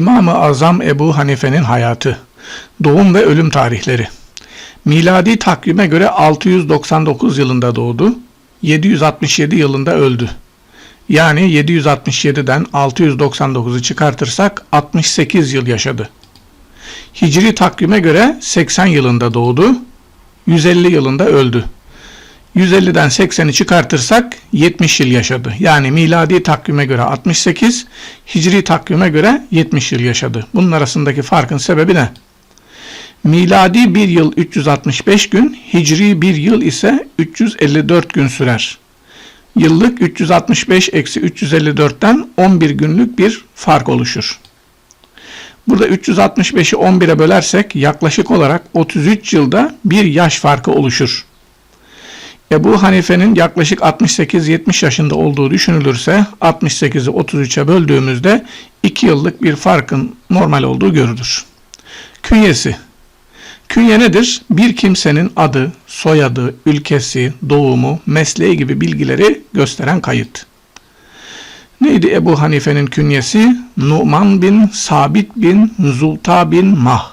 İmam-ı Azam Ebu Hanife'nin hayatı, doğum ve ölüm tarihleri. Miladi takvime göre 699 yılında doğdu, 767 yılında öldü. Yani 767'den 699'u çıkartırsak 68 yıl yaşadı. Hicri takvime göre 80 yılında doğdu, 150 yılında öldü. 150'den 80'i çıkartırsak 70 yıl yaşadı. Yani miladi takvime göre 68, hicri takvime göre 70 yıl yaşadı. Bunun arasındaki farkın sebebi ne? Miladi bir yıl 365 gün, hicri bir yıl ise 354 gün sürer. Yıllık 365 eksi 354'ten 11 günlük bir fark oluşur. Burada 365'i 11'e bölersek yaklaşık olarak 33 yılda bir yaş farkı oluşur. Ebu Hanife'nin yaklaşık 68-70 yaşında olduğu düşünülürse 68'i 33'e böldüğümüzde 2 yıllık bir farkın normal olduğu görülür. Künyesi Künye nedir? Bir kimsenin adı, soyadı, ülkesi, doğumu, mesleği gibi bilgileri gösteren kayıt. Neydi Ebu Hanife'nin künyesi? Numan bin Sabit bin Zulta bin Mah.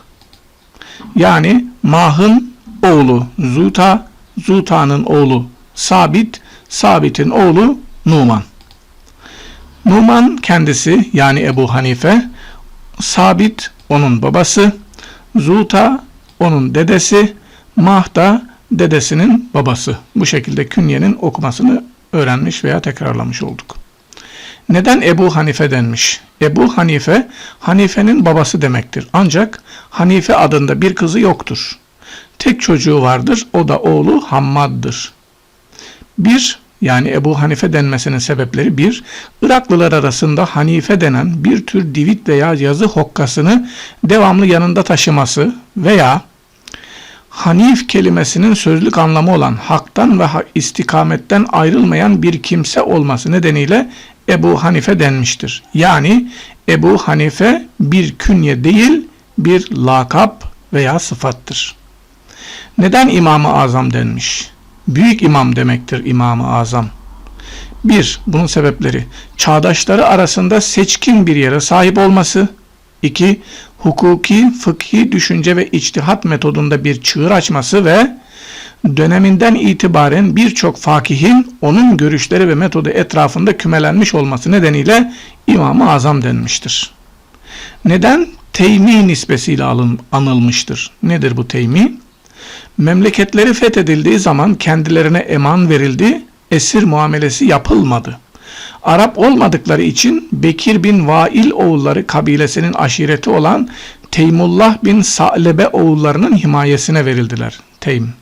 Yani Mah'ın oğlu Zuta, Zuta'nın oğlu Sabit, Sabit'in oğlu Numan. Numan kendisi yani Ebu Hanife, Sabit onun babası, Zuta onun dedesi, Mah da dedesinin babası. Bu şekilde künyenin okumasını öğrenmiş veya tekrarlamış olduk. Neden Ebu Hanife denmiş? Ebu Hanife, Hanife'nin babası demektir. Ancak Hanife adında bir kızı yoktur. Tek çocuğu vardır, o da oğlu Hammad'dır. Bir, yani Ebu Hanife denmesinin sebepleri bir, Iraklılar arasında Hanife denen bir tür divit veya yazı hokkasını devamlı yanında taşıması veya Hanif kelimesinin sözlük anlamı olan haktan ve istikametten ayrılmayan bir kimse olması nedeniyle Ebu Hanife denmiştir. Yani Ebu Hanife bir künye değil bir lakap veya sıfattır. Neden İmam-ı Azam denmiş? Büyük imam demektir İmam-ı Azam. 1. Bunun sebepleri. Çağdaşları arasında seçkin bir yere sahip olması. 2. Hukuki, fıkhi düşünce ve içtihat metodunda bir çığır açması ve döneminden itibaren birçok fakihin onun görüşleri ve metodu etrafında kümelenmiş olması nedeniyle İmam-ı Azam denmiştir. Neden? Teymi nispesiyle anılmıştır. Nedir bu teymi? Memleketleri fethedildiği zaman kendilerine eman verildi, esir muamelesi yapılmadı. Arap olmadıkları için Bekir bin Vail oğulları kabilesinin aşireti olan Teymullah bin Sa'lebe oğullarının himayesine verildiler. Teym.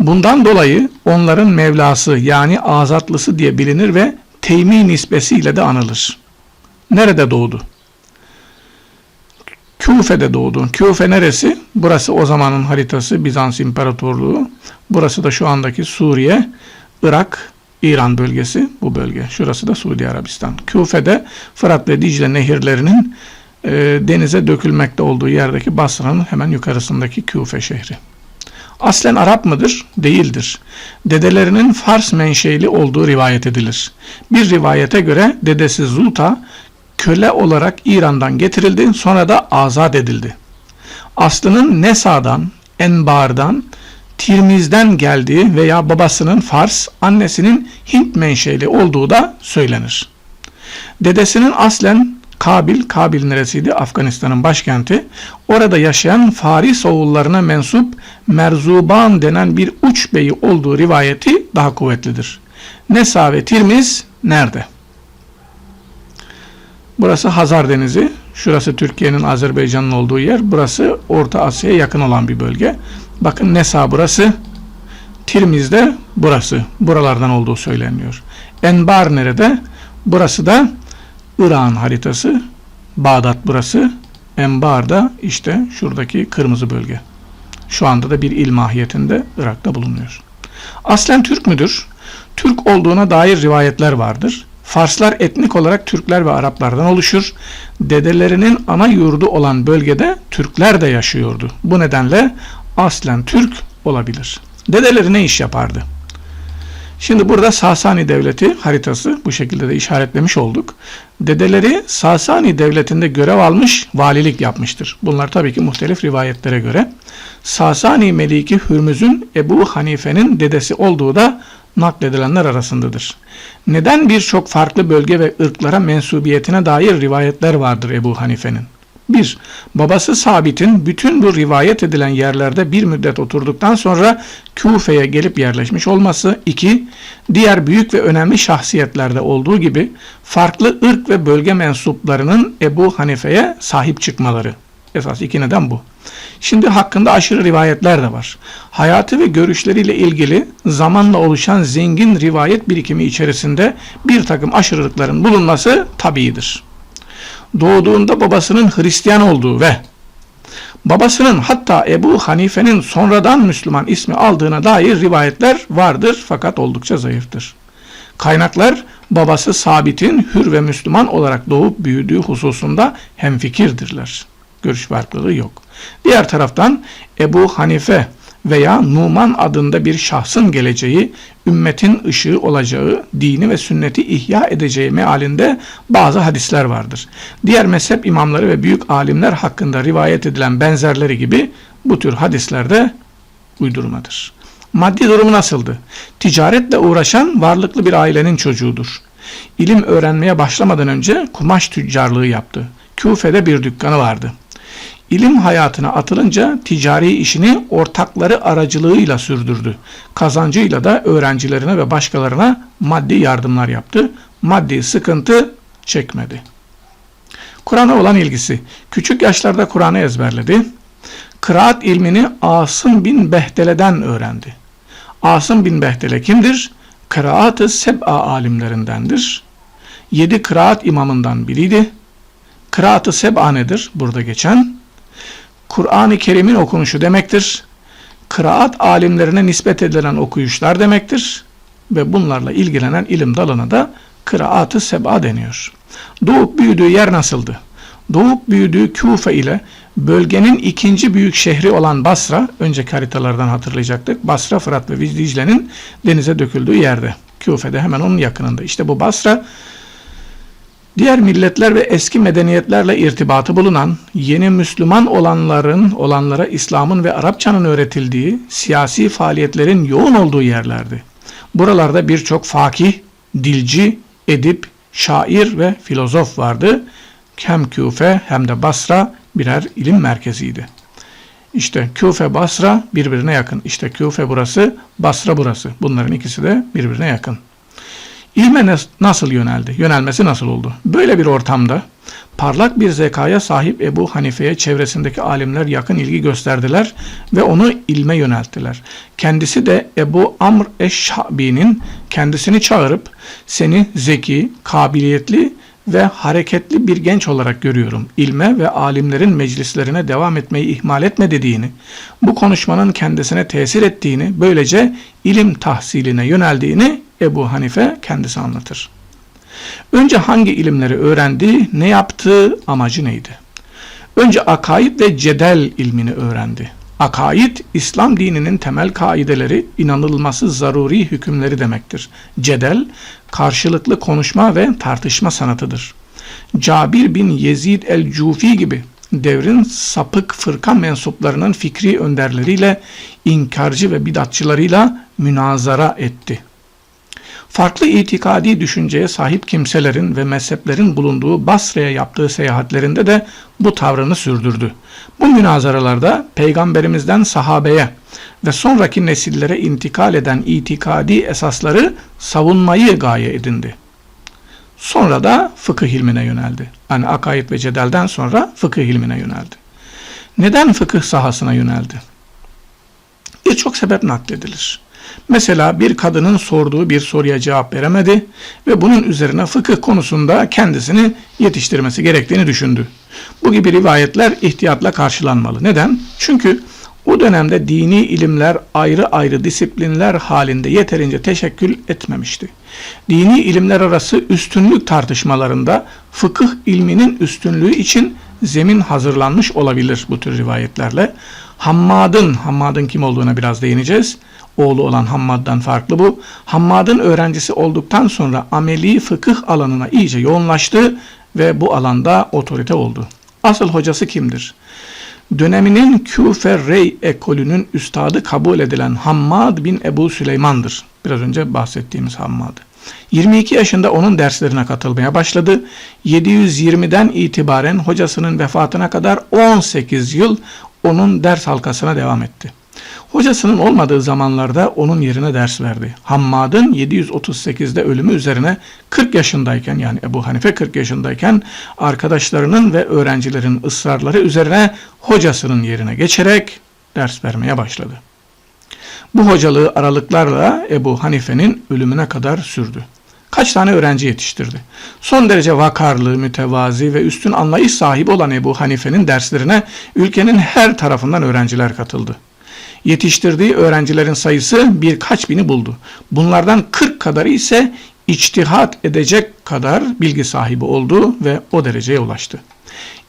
Bundan dolayı onların Mevlası yani azatlısı diye bilinir ve Teymi nispesiyle de anılır. Nerede doğdu? Küfe'de doğdu. Küfe neresi? Burası o zamanın haritası Bizans İmparatorluğu. Burası da şu andaki Suriye, Irak, İran bölgesi bu bölge. Şurası da Suudi Arabistan. Küfe'de Fırat ve Dicle nehirlerinin e, denize dökülmekte olduğu yerdeki Basra'nın hemen yukarısındaki Küfe şehri. Aslen Arap mıdır? Değildir. Dedelerinin Fars menşeli olduğu rivayet edilir. Bir rivayete göre dedesi Zuta köle olarak İran'dan getirildi sonra da azat edildi. Aslının Nesa'dan, Enbar'dan, Tirmiz'den geldiği veya babasının Fars, annesinin Hint menşeli olduğu da söylenir. Dedesinin aslen Kabil, Kabil neresiydi? Afganistan'ın başkenti. Orada yaşayan Faris oğullarına mensup Merzuban denen bir uç beyi olduğu rivayeti daha kuvvetlidir. Nesa ve Tirmiz nerede? Burası Hazar Denizi. Şurası Türkiye'nin Azerbaycan'ın olduğu yer. Burası Orta Asya'ya yakın olan bir bölge. Bakın Nesa burası. Tirmiz de burası. Buralardan olduğu söyleniyor. Enbar nerede? Burası da İran haritası. Bağdat burası. Enbar da işte şuradaki kırmızı bölge. Şu anda da bir il mahiyetinde Irak'ta bulunuyor. Aslen Türk müdür? Türk olduğuna dair rivayetler vardır. Farslar etnik olarak Türkler ve Araplardan oluşur. Dedelerinin ana yurdu olan bölgede Türkler de yaşıyordu. Bu nedenle aslen Türk olabilir. Dedeleri ne iş yapardı? Şimdi burada Sasani Devleti haritası bu şekilde de işaretlemiş olduk. Dedeleri Sasani Devleti'nde görev almış, valilik yapmıştır. Bunlar tabii ki muhtelif rivayetlere göre. Sasani Meliki Hürmüz'ün Ebu Hanife'nin dedesi olduğu da nakledilenler arasındadır. Neden birçok farklı bölge ve ırklara mensubiyetine dair rivayetler vardır Ebu Hanife'nin? 1. Babası Sabit'in bütün bu rivayet edilen yerlerde bir müddet oturduktan sonra Küfe'ye gelip yerleşmiş olması. 2. Diğer büyük ve önemli şahsiyetlerde olduğu gibi farklı ırk ve bölge mensuplarının Ebu Hanife'ye sahip çıkmaları. Esas iki neden bu. Şimdi hakkında aşırı rivayetler de var. Hayatı ve görüşleriyle ilgili zamanla oluşan zengin rivayet birikimi içerisinde bir takım aşırılıkların bulunması tabiidir doğduğunda babasının Hristiyan olduğu ve babasının hatta Ebu Hanife'nin sonradan Müslüman ismi aldığına dair rivayetler vardır fakat oldukça zayıftır. Kaynaklar babası Sabit'in hür ve Müslüman olarak doğup büyüdüğü hususunda hemfikirdirler. Görüş farklılığı yok. Diğer taraftan Ebu Hanife veya Numan adında bir şahsın geleceği, ümmetin ışığı olacağı, dini ve sünneti ihya edeceği mealinde bazı hadisler vardır. Diğer mezhep imamları ve büyük alimler hakkında rivayet edilen benzerleri gibi bu tür hadislerde uydurmadır. Maddi durumu nasıldı? Ticaretle uğraşan varlıklı bir ailenin çocuğudur. İlim öğrenmeye başlamadan önce kumaş tüccarlığı yaptı. Küfe'de bir dükkanı vardı. İlim hayatına atılınca ticari işini ortakları aracılığıyla sürdürdü. Kazancıyla da öğrencilerine ve başkalarına maddi yardımlar yaptı. Maddi sıkıntı çekmedi. Kur'an'a olan ilgisi. Küçük yaşlarda Kur'an'ı ezberledi. Kıraat ilmini Asım bin Behtele'den öğrendi. Asım bin Behtele kimdir? Kıraat-ı Seb'a alimlerindendir. Yedi kıraat imamından biriydi. Kıraat-ı Seb'a nedir? Burada geçen Kur'an-ı Kerim'in okunuşu demektir. Kıraat alimlerine nispet edilen okuyuşlar demektir. Ve bunlarla ilgilenen ilim dalına da kıraat-ı seba deniyor. Doğup büyüdüğü yer nasıldı? Doğup büyüdüğü Küfe ile bölgenin ikinci büyük şehri olan Basra, önceki haritalardan hatırlayacaktık. Basra, Fırat ve Dicle'nin denize döküldüğü yerde. Küfe'de hemen onun yakınında. İşte bu Basra Diğer milletler ve eski medeniyetlerle irtibatı bulunan, yeni Müslüman olanların, olanlara İslam'ın ve Arapçanın öğretildiği, siyasi faaliyetlerin yoğun olduğu yerlerdi. Buralarda birçok fakih, dilci, edip, şair ve filozof vardı. Hem Küfe hem de Basra birer ilim merkeziydi. İşte Küfe Basra birbirine yakın. İşte Küfe burası, Basra burası. Bunların ikisi de birbirine yakın. İlme nasıl yöneldi? Yönelmesi nasıl oldu? Böyle bir ortamda parlak bir zekaya sahip Ebu Hanife'ye çevresindeki alimler yakın ilgi gösterdiler ve onu ilme yönelttiler. Kendisi de Ebu Amr Eşşabi'nin kendisini çağırıp seni zeki, kabiliyetli ve hareketli bir genç olarak görüyorum. İlme ve alimlerin meclislerine devam etmeyi ihmal etme dediğini, bu konuşmanın kendisine tesir ettiğini, böylece ilim tahsiline yöneldiğini Ebu Hanife kendisi anlatır. Önce hangi ilimleri öğrendi, ne yaptı, amacı neydi? Önce akaid ve cedel ilmini öğrendi. Akaid, İslam dininin temel kaideleri, inanılması zaruri hükümleri demektir. Cedel, karşılıklı konuşma ve tartışma sanatıdır. Cabir bin Yezid el-Cufi gibi devrin sapık fırka mensuplarının fikri önderleriyle, inkarcı ve bidatçılarıyla münazara etti. Farklı itikadi düşünceye sahip kimselerin ve mezheplerin bulunduğu Basra'ya yaptığı seyahatlerinde de bu tavrını sürdürdü. Bu münazaralarda peygamberimizden sahabeye ve sonraki nesillere intikal eden itikadi esasları savunmayı gaye edindi. Sonra da fıkıh ilmine yöneldi. Yani akaid ve cedelden sonra fıkıh ilmine yöneldi. Neden fıkıh sahasına yöneldi? Birçok sebep nakledilir. Mesela bir kadının sorduğu bir soruya cevap veremedi ve bunun üzerine fıkıh konusunda kendisini yetiştirmesi gerektiğini düşündü. Bu gibi rivayetler ihtiyatla karşılanmalı. Neden? Çünkü o dönemde dini ilimler ayrı ayrı disiplinler halinde yeterince teşekkül etmemişti. Dini ilimler arası üstünlük tartışmalarında fıkıh ilminin üstünlüğü için zemin hazırlanmış olabilir bu tür rivayetlerle. Hammad'ın, Hammad'ın kim olduğuna biraz değineceğiz. Oğlu olan Hammad'dan farklı bu. Hammad'ın öğrencisi olduktan sonra ameli fıkıh alanına iyice yoğunlaştı ve bu alanda otorite oldu. Asıl hocası kimdir? Döneminin Küfe Rey ekolünün üstadı kabul edilen Hammad bin Ebu Süleyman'dır. Biraz önce bahsettiğimiz Hammad. 22 yaşında onun derslerine katılmaya başladı. 720'den itibaren hocasının vefatına kadar 18 yıl onun ders halkasına devam etti. Hocasının olmadığı zamanlarda onun yerine ders verdi. Hammad'ın 738'de ölümü üzerine 40 yaşındayken yani Ebu Hanife 40 yaşındayken arkadaşlarının ve öğrencilerin ısrarları üzerine hocasının yerine geçerek ders vermeye başladı. Bu hocalığı aralıklarla Ebu Hanife'nin ölümüne kadar sürdü. Kaç tane öğrenci yetiştirdi. Son derece vakarlı, mütevazi ve üstün anlayış sahibi olan Ebu Hanife'nin derslerine ülkenin her tarafından öğrenciler katıldı. Yetiştirdiği öğrencilerin sayısı birkaç bini buldu. Bunlardan 40 kadarı ise içtihat edecek kadar bilgi sahibi oldu ve o dereceye ulaştı.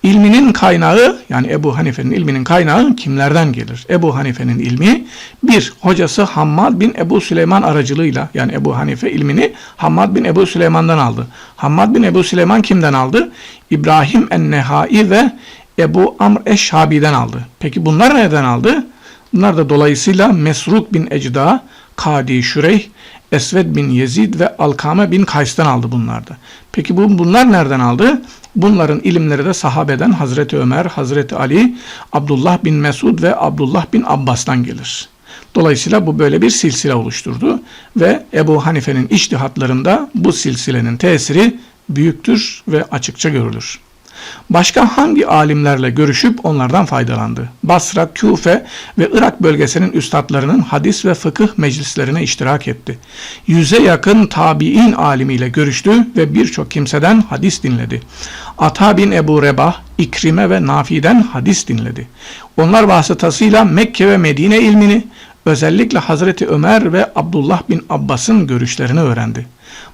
İlminin kaynağı yani Ebu Hanife'nin ilminin kaynağı kimlerden gelir? Ebu Hanife'nin ilmi bir hocası Hammad bin Ebu Süleyman aracılığıyla yani Ebu Hanife ilmini Hammad bin Ebu Süleyman'dan aldı. Hammad bin Ebu Süleyman kimden aldı? İbrahim en-Nehai ve Ebu Amr eş-Şabi'den aldı. Peki bunlar nereden aldı? Bunlar da dolayısıyla Mesruk bin Ecda, Kadi Şüreyh, Esved bin Yezid ve Alkame bin Kays'tan aldı bunlarda. Peki bu, bunlar nereden aldı? Bunların ilimleri de sahabeden Hazreti Ömer, Hazreti Ali, Abdullah bin Mesud ve Abdullah bin Abbas'tan gelir. Dolayısıyla bu böyle bir silsile oluşturdu ve Ebu Hanife'nin iştihatlarında bu silsilenin tesiri büyüktür ve açıkça görülür. Başka hangi alimlerle görüşüp onlardan faydalandı? Basra, Küfe ve Irak bölgesinin üstadlarının hadis ve fıkıh meclislerine iştirak etti. Yüze yakın tabi'in alimiyle görüştü ve birçok kimseden hadis dinledi. Ata bin Ebu Rebah, İkrime ve Nafi'den hadis dinledi. Onlar vasıtasıyla Mekke ve Medine ilmini, özellikle Hazreti Ömer ve Abdullah bin Abbas'ın görüşlerini öğrendi.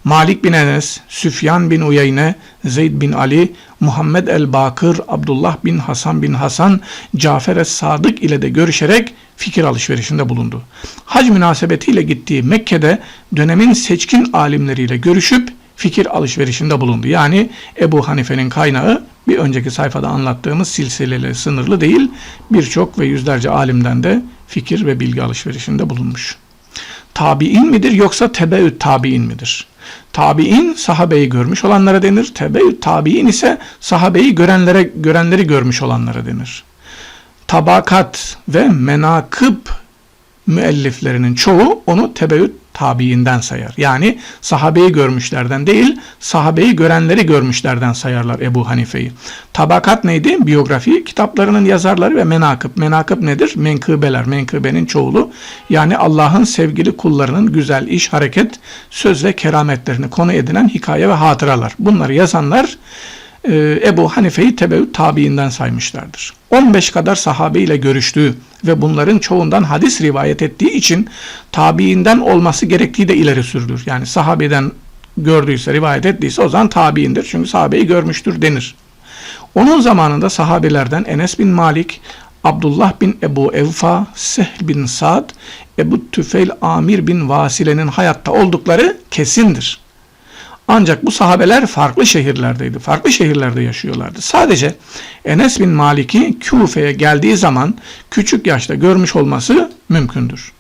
Malik bin Enes, Süfyan bin Uyeyne, Zeyd bin Ali, Muhammed el-Bakır, Abdullah bin Hasan bin Hasan, Cafer es-Sadık ile de görüşerek fikir alışverişinde bulundu. Hac münasebetiyle gittiği Mekke'de dönemin seçkin alimleriyle görüşüp fikir alışverişinde bulundu. Yani Ebu Hanife'nin kaynağı bir önceki sayfada anlattığımız silsileyle sınırlı değil, birçok ve yüzlerce alimden de fikir ve bilgi alışverişinde bulunmuş. Tabi'in midir yoksa tebeüt tabi'in midir? Tabi'in sahabeyi görmüş olanlara denir. Tebeüt tabi'in ise sahabeyi görenlere görenleri görmüş olanlara denir. Tabakat ve menakıb müelliflerinin çoğu onu tebeüt tabiinden sayar. Yani sahabeyi görmüşlerden değil, sahabeyi görenleri görmüşlerden sayarlar Ebu Hanife'yi. Tabakat neydi? Biyografi kitaplarının yazarları ve menakıb. Menakıb nedir? Menkıbeler, menkıbenin çoğulu. Yani Allah'ın sevgili kullarının güzel iş, hareket, söz ve kerametlerini konu edinen hikaye ve hatıralar. Bunları yazanlar Ebu Hanife'yi tebeüt tabiinden saymışlardır. 15 kadar sahabe ile görüştüğü ve bunların çoğundan hadis rivayet ettiği için tabiinden olması gerektiği de ileri sürülür. Yani sahabeden gördüyse, rivayet ettiyse o zaman tabiindir. Çünkü sahabeyi görmüştür denir. Onun zamanında sahabelerden Enes bin Malik, Abdullah bin Ebu Evfa, Sehl bin Sa'd, Ebu Tüfeil Amir bin Vasile'nin hayatta oldukları kesindir. Ancak bu sahabeler farklı şehirlerdeydi. Farklı şehirlerde yaşıyorlardı. Sadece Enes bin Malik'i Küfe'ye geldiği zaman küçük yaşta görmüş olması mümkündür.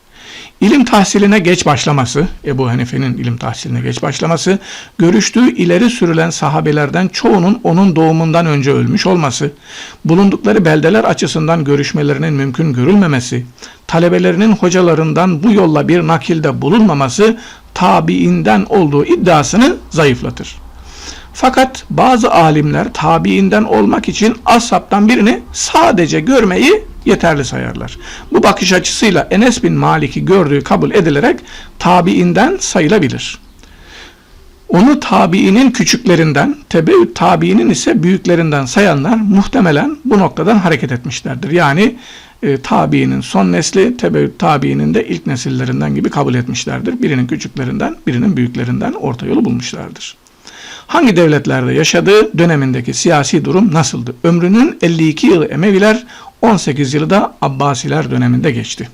İlim tahsiline geç başlaması, Ebu Hanife'nin ilim tahsiline geç başlaması, görüştüğü ileri sürülen sahabelerden çoğunun onun doğumundan önce ölmüş olması, bulundukları beldeler açısından görüşmelerinin mümkün görülmemesi, talebelerinin hocalarından bu yolla bir nakilde bulunmaması tabiinden olduğu iddiasını zayıflatır. Fakat bazı alimler tabiinden olmak için ashabtan birini sadece görmeyi yeterli sayarlar. Bu bakış açısıyla Enes bin Malik'i gördüğü kabul edilerek tabiinden sayılabilir. Onu tabiinin küçüklerinden, tebeüt tabiinin ise büyüklerinden sayanlar muhtemelen bu noktadan hareket etmişlerdir. Yani e, tabiinin son nesli, tebeüt tabiinin de ilk nesillerinden gibi kabul etmişlerdir. Birinin küçüklerinden, birinin büyüklerinden orta yolu bulmuşlardır. Hangi devletlerde yaşadığı dönemindeki siyasi durum nasıldı? Ömrünün 52 yılı Emeviler, 18 yılı da Abbasiler döneminde geçti.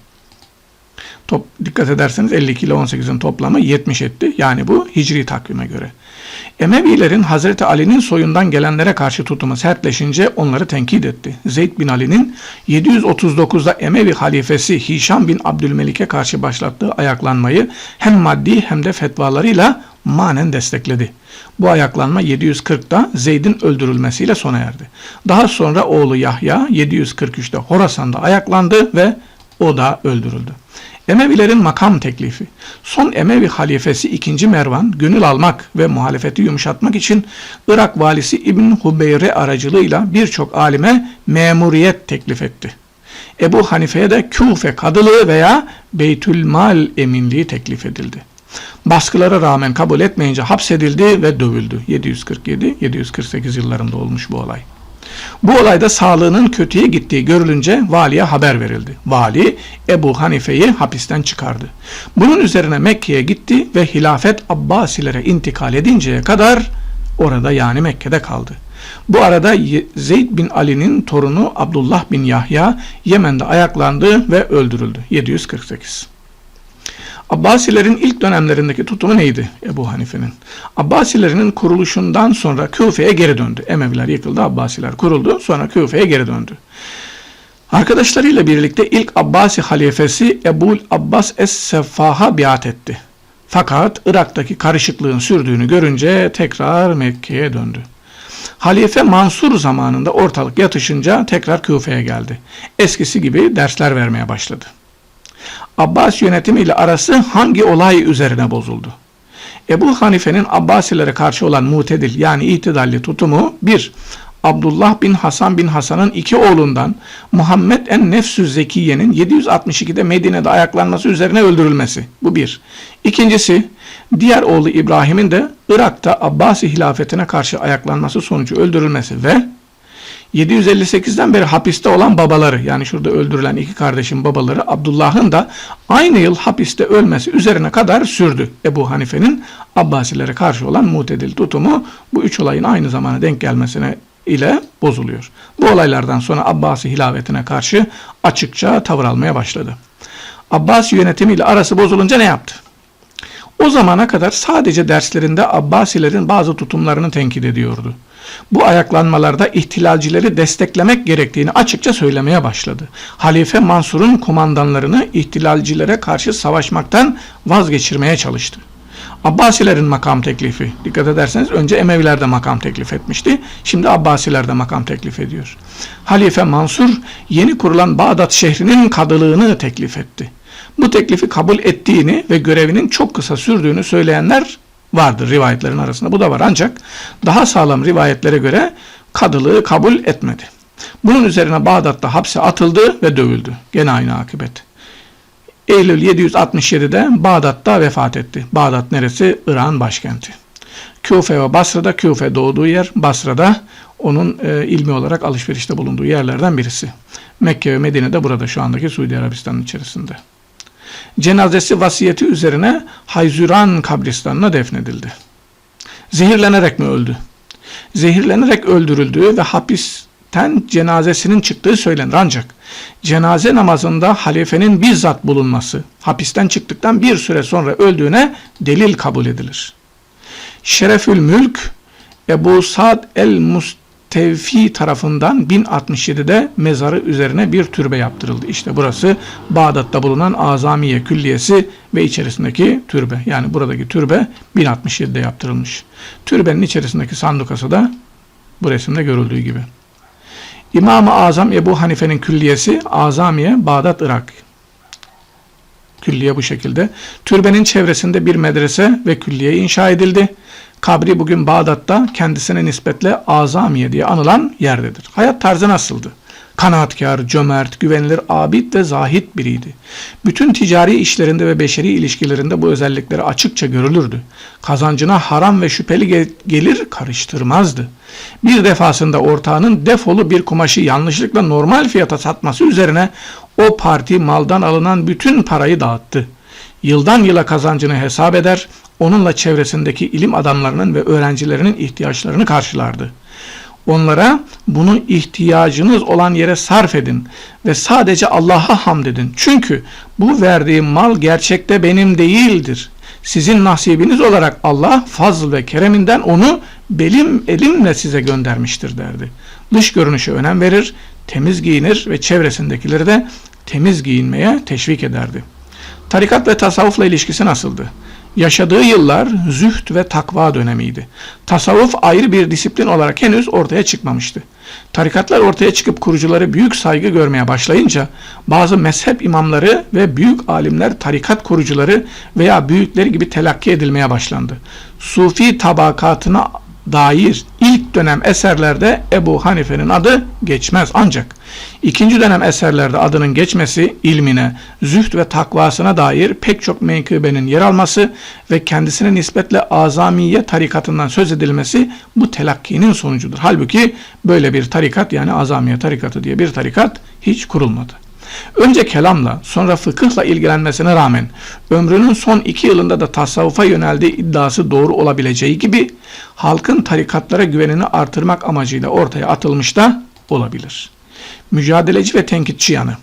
Top, dikkat ederseniz 52 ile 18'in toplamı 70 etti. Yani bu hicri takvime göre. Emevilerin Hazreti Ali'nin soyundan gelenlere karşı tutumu sertleşince onları tenkit etti. Zeyd bin Ali'nin 739'da Emevi halifesi Hişam bin Abdülmelik'e karşı başlattığı ayaklanmayı hem maddi hem de fetvalarıyla manen destekledi. Bu ayaklanma 740'da Zeyd'in öldürülmesiyle sona erdi. Daha sonra oğlu Yahya 743'te Horasan'da ayaklandı ve o da öldürüldü. Emevilerin makam teklifi. Son Emevi halifesi 2. Mervan gönül almak ve muhalefeti yumuşatmak için Irak valisi İbn Hubeyre aracılığıyla birçok alime memuriyet teklif etti. Ebu Hanife'ye de Küfe kadılığı veya Beytülmal eminliği teklif edildi. Baskılara rağmen kabul etmeyince hapsedildi ve dövüldü. 747-748 yıllarında olmuş bu olay. Bu olayda sağlığının kötüye gittiği görülünce valiye haber verildi. Vali Ebu Hanife'yi hapisten çıkardı. Bunun üzerine Mekke'ye gitti ve hilafet Abbasilere intikal edinceye kadar orada yani Mekke'de kaldı. Bu arada Zeyd bin Ali'nin torunu Abdullah bin Yahya Yemen'de ayaklandı ve öldürüldü. 748. Abbasilerin ilk dönemlerindeki tutumu neydi Ebu Hanife'nin? Abbasilerin kuruluşundan sonra Küfe'ye geri döndü. Emeviler yıkıldı, Abbasiler kuruldu, sonra Küfe'ye geri döndü. Arkadaşlarıyla birlikte ilk Abbasi halifesi Ebul Abbas Es-Seffah'a biat etti. Fakat Irak'taki karışıklığın sürdüğünü görünce tekrar Mekke'ye döndü. Halife Mansur zamanında ortalık yatışınca tekrar Küfe'ye geldi. Eskisi gibi dersler vermeye başladı. Abbas yönetimiyle arası hangi olay üzerine bozuldu? Ebu Hanife'nin Abbasilere karşı olan mutedil yani itidalli tutumu 1. Abdullah bin Hasan bin Hasan'ın iki oğlundan Muhammed en Nefsü Zekiye'nin 762'de Medine'de ayaklanması üzerine öldürülmesi. Bu bir. İkincisi diğer oğlu İbrahim'in de Irak'ta Abbasi hilafetine karşı ayaklanması sonucu öldürülmesi ve 758'den beri hapiste olan babaları yani şurada öldürülen iki kardeşin babaları Abdullah'ın da aynı yıl hapiste ölmesi üzerine kadar sürdü. Ebu Hanife'nin Abbasilere karşı olan mutedil tutumu bu üç olayın aynı zamana denk gelmesine ile bozuluyor. Bu olaylardan sonra Abbasi hilafetine karşı açıkça tavır almaya başladı. Abbasi yönetimiyle arası bozulunca ne yaptı? O zamana kadar sadece derslerinde Abbasilerin bazı tutumlarını tenkit ediyordu. Bu ayaklanmalarda ihtilalcileri desteklemek gerektiğini açıkça söylemeye başladı. Halife Mansur'un komandanlarını ihtilalcilere karşı savaşmaktan vazgeçirmeye çalıştı. Abbasilerin makam teklifi. Dikkat ederseniz önce Emeviler de makam teklif etmişti. Şimdi Abbasiler de makam teklif ediyor. Halife Mansur yeni kurulan Bağdat şehrinin kadılığını teklif etti. Bu teklifi kabul ettiğini ve görevinin çok kısa sürdüğünü söyleyenler vardır rivayetlerin arasında. Bu da var ancak daha sağlam rivayetlere göre kadılığı kabul etmedi. Bunun üzerine Bağdat'ta hapse atıldı ve dövüldü. Gene aynı akıbet. Eylül 767'de Bağdat'ta vefat etti. Bağdat neresi? İran başkenti. Küfe ve Basra'da Küfe doğduğu yer, Basra'da onun e, ilmi olarak alışverişte bulunduğu yerlerden birisi. Mekke ve Medine'de burada şu andaki Suudi Arabistan'ın içerisinde. Cenazesi vasiyeti üzerine Hayzüran kabristanına defnedildi. Zehirlenerek mi öldü? Zehirlenerek öldürüldüğü ve hapisten cenazesinin çıktığı söylenir ancak cenaze namazında halifenin bizzat bulunması hapisten çıktıktan bir süre sonra öldüğüne delil kabul edilir. Şerefül Mülk Ebu Sad el-Must Tevfi tarafından 1067'de mezarı üzerine bir türbe yaptırıldı. İşte burası Bağdat'ta bulunan Azamiye Külliyesi ve içerisindeki türbe. Yani buradaki türbe 1067'de yaptırılmış. Türbenin içerisindeki sandukası da bu resimde görüldüğü gibi. İmam-ı Azam Ebu Hanife'nin külliyesi Azamiye, Bağdat, Irak. Külliye bu şekilde. Türbenin çevresinde bir medrese ve külliye inşa edildi. Kabri bugün Bağdat'ta kendisine nispetle Azamiye diye anılan yerdedir. Hayat tarzı nasıldı? Kanaatkar, cömert, güvenilir, abid ve zahit biriydi. Bütün ticari işlerinde ve beşeri ilişkilerinde bu özellikleri açıkça görülürdü. Kazancına haram ve şüpheli gelir karıştırmazdı. Bir defasında ortağının defolu bir kumaşı yanlışlıkla normal fiyata satması üzerine o parti maldan alınan bütün parayı dağıttı. Yıldan yıla kazancını hesap eder, onunla çevresindeki ilim adamlarının ve öğrencilerinin ihtiyaçlarını karşılardı. Onlara bunu ihtiyacınız olan yere sarf edin ve sadece Allah'a hamd edin. Çünkü bu verdiğim mal gerçekte benim değildir. Sizin nasibiniz olarak Allah fazl ve kereminden onu belim elimle size göndermiştir derdi. Dış görünüşe önem verir, temiz giyinir ve çevresindekileri de temiz giyinmeye teşvik ederdi. Tarikat ve tasavvufla ilişkisi nasıldı? Yaşadığı yıllar zühd ve takva dönemiydi. Tasavvuf ayrı bir disiplin olarak henüz ortaya çıkmamıştı. Tarikatlar ortaya çıkıp kurucuları büyük saygı görmeye başlayınca bazı mezhep imamları ve büyük alimler tarikat kurucuları veya büyükleri gibi telakki edilmeye başlandı. Sufi tabakatına dair ilk dönem eserlerde Ebu Hanife'nin adı geçmez ancak ikinci dönem eserlerde adının geçmesi ilmine, zühd ve takvasına dair pek çok menkıbenin yer alması ve kendisine nispetle azamiye tarikatından söz edilmesi bu telakkinin sonucudur. Halbuki böyle bir tarikat yani azamiye tarikatı diye bir tarikat hiç kurulmadı. Önce kelamla sonra fıkıhla ilgilenmesine rağmen ömrünün son iki yılında da tasavvufa yöneldiği iddiası doğru olabileceği gibi halkın tarikatlara güvenini artırmak amacıyla ortaya atılmış da olabilir. Mücadeleci ve tenkitçi yanı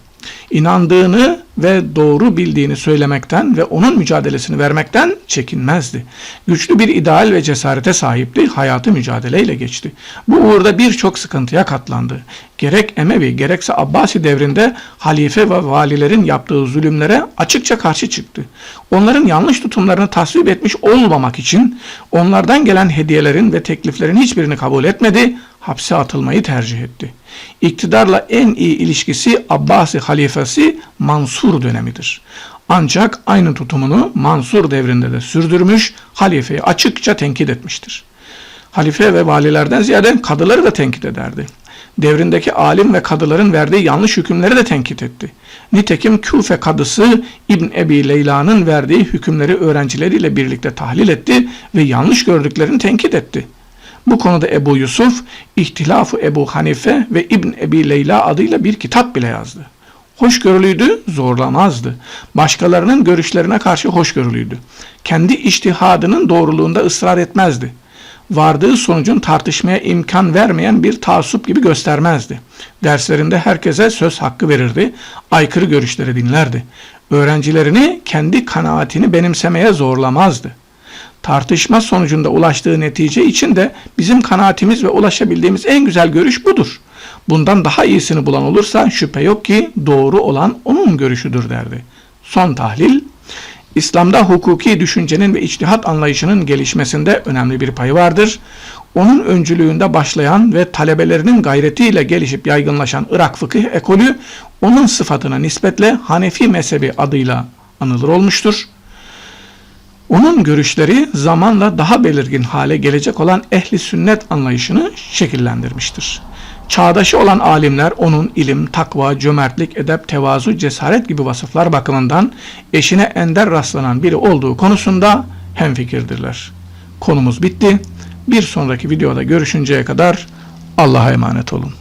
inandığını ve doğru bildiğini söylemekten ve onun mücadelesini vermekten çekinmezdi. Güçlü bir ideal ve cesarete sahipti, hayatı mücadeleyle geçti. Bu uğurda birçok sıkıntıya katlandı. Gerek Emevi gerekse Abbasi devrinde halife ve valilerin yaptığı zulümlere açıkça karşı çıktı. Onların yanlış tutumlarını tasvip etmiş olmamak için onlardan gelen hediyelerin ve tekliflerin hiçbirini kabul etmedi, hapse atılmayı tercih etti. İktidarla en iyi ilişkisi Abbasi halifesi Mansur dönemidir. Ancak aynı tutumunu Mansur devrinde de sürdürmüş, halifeyi açıkça tenkit etmiştir. Halife ve valilerden ziyade kadıları da tenkit ederdi. Devrindeki alim ve kadıların verdiği yanlış hükümleri de tenkit etti. Nitekim Küfe kadısı İbn Ebi Leyla'nın verdiği hükümleri öğrencileriyle birlikte tahlil etti ve yanlış gördüklerini tenkit etti. Bu konuda Ebu Yusuf, İhtilafı Ebu Hanife ve İbn Ebi Leyla adıyla bir kitap bile yazdı. Hoşgörülüydü, zorlamazdı. Başkalarının görüşlerine karşı hoşgörülüydü. Kendi iştihadının doğruluğunda ısrar etmezdi. Vardığı sonucun tartışmaya imkan vermeyen bir taassup gibi göstermezdi. Derslerinde herkese söz hakkı verirdi, aykırı görüşleri dinlerdi. Öğrencilerini kendi kanaatini benimsemeye zorlamazdı tartışma sonucunda ulaştığı netice için de bizim kanaatimiz ve ulaşabildiğimiz en güzel görüş budur. Bundan daha iyisini bulan olursa şüphe yok ki doğru olan onun görüşüdür derdi. Son tahlil, İslam'da hukuki düşüncenin ve içtihat anlayışının gelişmesinde önemli bir payı vardır. Onun öncülüğünde başlayan ve talebelerinin gayretiyle gelişip yaygınlaşan Irak fıkıh ekolü onun sıfatına nispetle Hanefi mezhebi adıyla anılır olmuştur. Onun görüşleri zamanla daha belirgin hale gelecek olan ehli sünnet anlayışını şekillendirmiştir. Çağdaşı olan alimler onun ilim, takva, cömertlik, edep, tevazu, cesaret gibi vasıflar bakımından eşine ender rastlanan biri olduğu konusunda hemfikirdirler. Konumuz bitti. Bir sonraki videoda görüşünceye kadar Allah'a emanet olun.